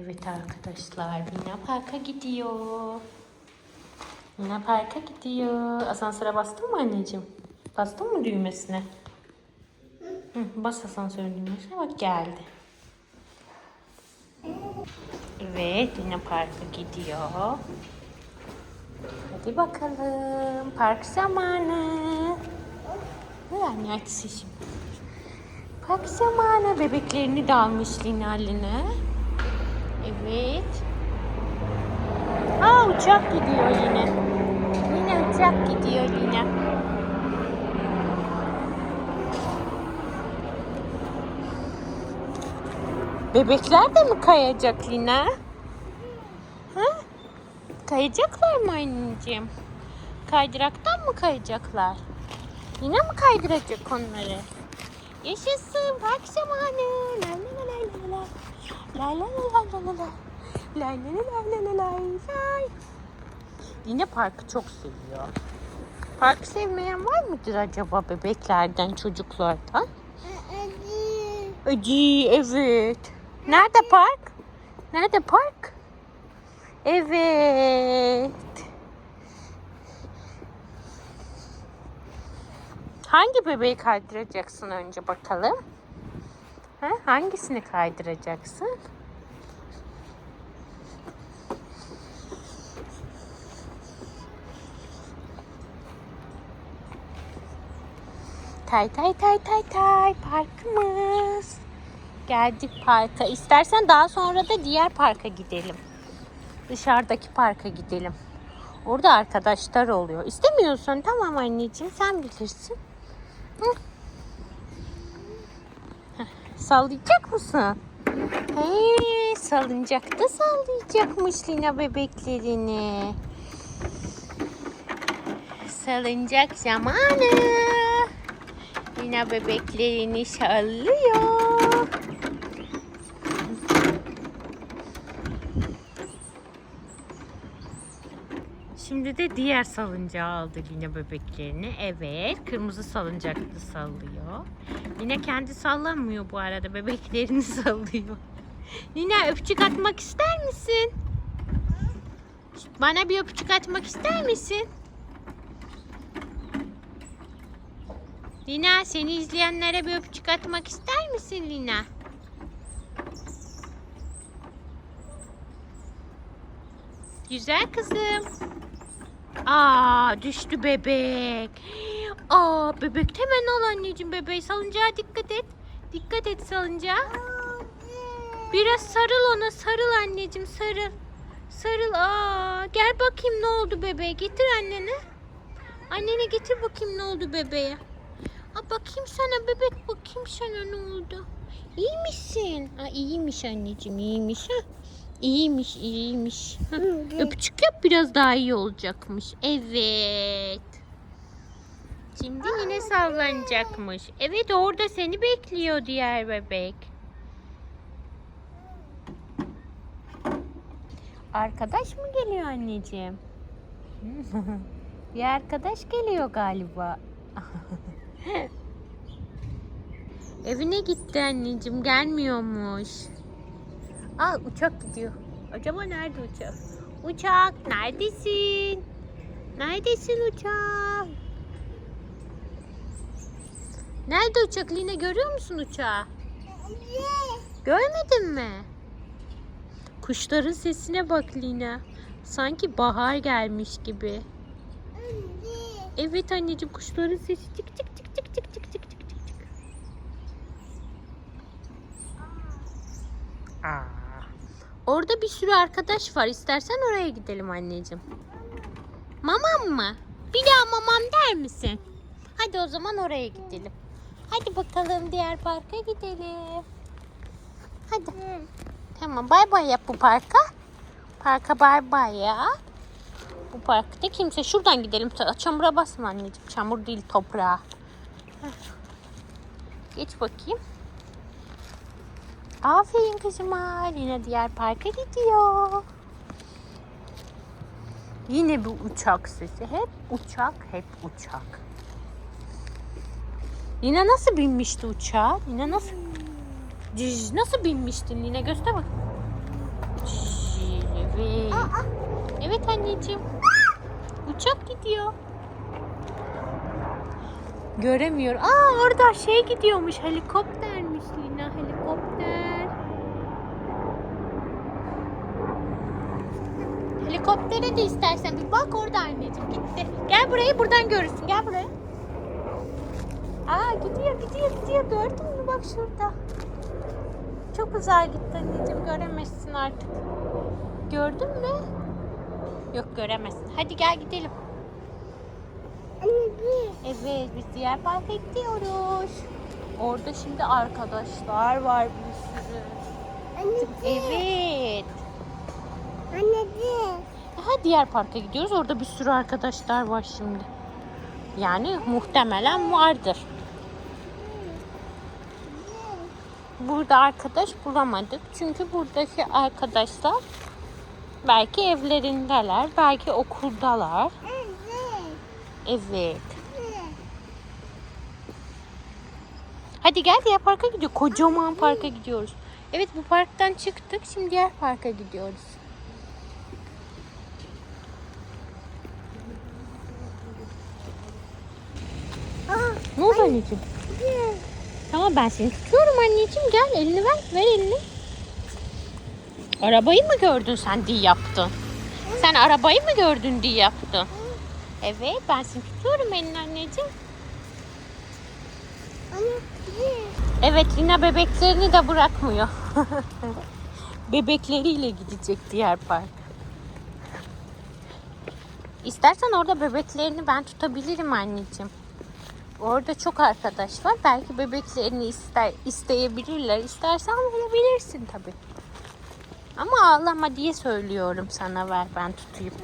Evet arkadaşlar Lina Park'a gidiyor. Lina Park'a gidiyor. Asansöre bastın mı anneciğim? Bastın mı düğmesine? Hı, bas asansörün düğmesine bak geldi. Evet Lina Park'a gidiyor. Hadi bakalım. Park zamanı. Ne anne açsın şimdi. Park zamanı. Bebeklerini de almış Lina Lina. Evet. Aa uçak gidiyor yine. Yine uçak gidiyor yine. Bebekler de mi kayacak Lina? Ha? Kayacaklar mı anneciğim? Kaydıraktan mı kayacaklar? Lina mı kaydıracak onları? Yaşasın park zamanı. La la la la la. La la la la la la. La la la la la la la. Yine parkı çok seviyor. Parkı sevmeyen var mıdır acaba bebeklerden, çocuklardan? Acı, evet. Nerede park? Nerede park? Evet. Hangi bebeği kaydıracaksın önce bakalım? Ha, hangisini kaydıracaksın? Tay tay tay tay tay parkımız. Geldik parka. İstersen daha sonra da diğer parka gidelim. Dışarıdaki parka gidelim. Orada arkadaşlar oluyor. İstemiyorsan tamam anneciğim sen bilirsin. Hı? Sallayacak mısın? Hey, salıncakta sallayacakmış Lina bebeklerini. Salıncak zamanı. Lina bebeklerini sallıyor. Şimdi de diğer salıncağı aldı yine bebeklerini. Evet, kırmızı salıncaklı sallıyor. Yine kendi sallamıyor bu arada, bebeklerini sallıyor. Nina öpücük atmak ister misin? Bana bir öpücük atmak ister misin? Lina seni izleyenlere bir öpücük atmak ister misin Lina? Güzel kızım. Aa düştü bebek. Aa bebek hemen al anneciğim bebeği. Salıncağa dikkat et. Dikkat et salıncağa. Biraz sarıl ona sarıl anneciğim sarıl. Sarıl. Aa gel bakayım ne oldu bebeğe. Getir annene. Annene getir bakayım ne oldu bebeğe. Aa, bakayım sana bebek bakayım sana ne oldu. İyi misin? Aa, iyiymiş anneciğim iyiymiş ha. İyiymiş iyiymiş. Öpücük yap biraz daha iyi olacakmış. Evet. Şimdi yine sallanacakmış. Evet orada seni bekliyor diğer bebek. Arkadaş mı geliyor anneciğim? Bir arkadaş geliyor galiba. Evine gitti anneciğim gelmiyormuş. Aa uçak gidiyor. Acaba nerede uçak? Uçak neredesin? Neredesin uçak? Nerede uçak Lina görüyor musun uçağı? Görmedin mi? Kuşların sesine bak Lina. Sanki bahar gelmiş gibi. Evet anneciğim kuşların sesi çık çık çık çık çık çık çık çık çık. Aa. Orada bir sürü arkadaş var. İstersen oraya gidelim anneciğim. Mamam mı? Bir daha mamam der misin? Hadi o zaman oraya gidelim. Hadi bakalım diğer parka gidelim. Hadi. Tamam bay bay yap bu parka. Parka bay bay ya. Bu parkta kimse şuradan gidelim. Çamura basma anneciğim. Çamur değil toprağa. Geç bakayım. Aferin kızıma. Yine diğer parka gidiyor. Yine bu uçak sesi. Hep uçak, hep uçak. Yine nasıl binmişti uçağa? Yine nasıl? Cüz, nasıl binmiştin yine göster bak. Evet. Evet anneciğim. Uçak gidiyor. Göremiyor. Aa orada şey gidiyormuş. Helikoptermiş Lina. Helikopter. Helikoptere de istersen bir bak orada anneciğim gitti. Gel burayı buradan görürsün. Gel buraya. Aa gidiyor gidiyor gidiyor. Gördün mü bak şurada. Çok uzağa gitti anneciğim. Göremezsin artık. Gördün mü? Yok göremezsin. Hadi gel gidelim. Evet biz diğer parka gidiyoruz. Orada şimdi arkadaşlar var bir sürü. Evet. Aha diğer parka gidiyoruz. Orada bir sürü arkadaşlar var şimdi. Yani muhtemelen vardır. Burada arkadaş bulamadık. Çünkü buradaki arkadaşlar belki evlerindeler, belki okuldalar. Evet. Hadi gel diğer parka gidiyor. Kocaman parka gidiyoruz. Evet bu parktan çıktık. Şimdi diğer parka gidiyoruz. Ne oldu anneciğim? Tamam ben seni tutuyorum anneciğim. Gel elini ver. Ver elini. Arabayı mı gördün sen diye yaptın? Sen arabayı mı gördün diye yaptın? Evet ben seni tutuyorum elini anneciğim. Evet Lina bebeklerini de bırakmıyor. Bebekleriyle gidecek diğer park. İstersen orada bebeklerini ben tutabilirim anneciğim. Orada çok arkadaş var. Belki bebeklerini ister, isteyebilirler. İstersen verebilirsin tabii. Ama ağlama diye söylüyorum sana ver ben tutayım.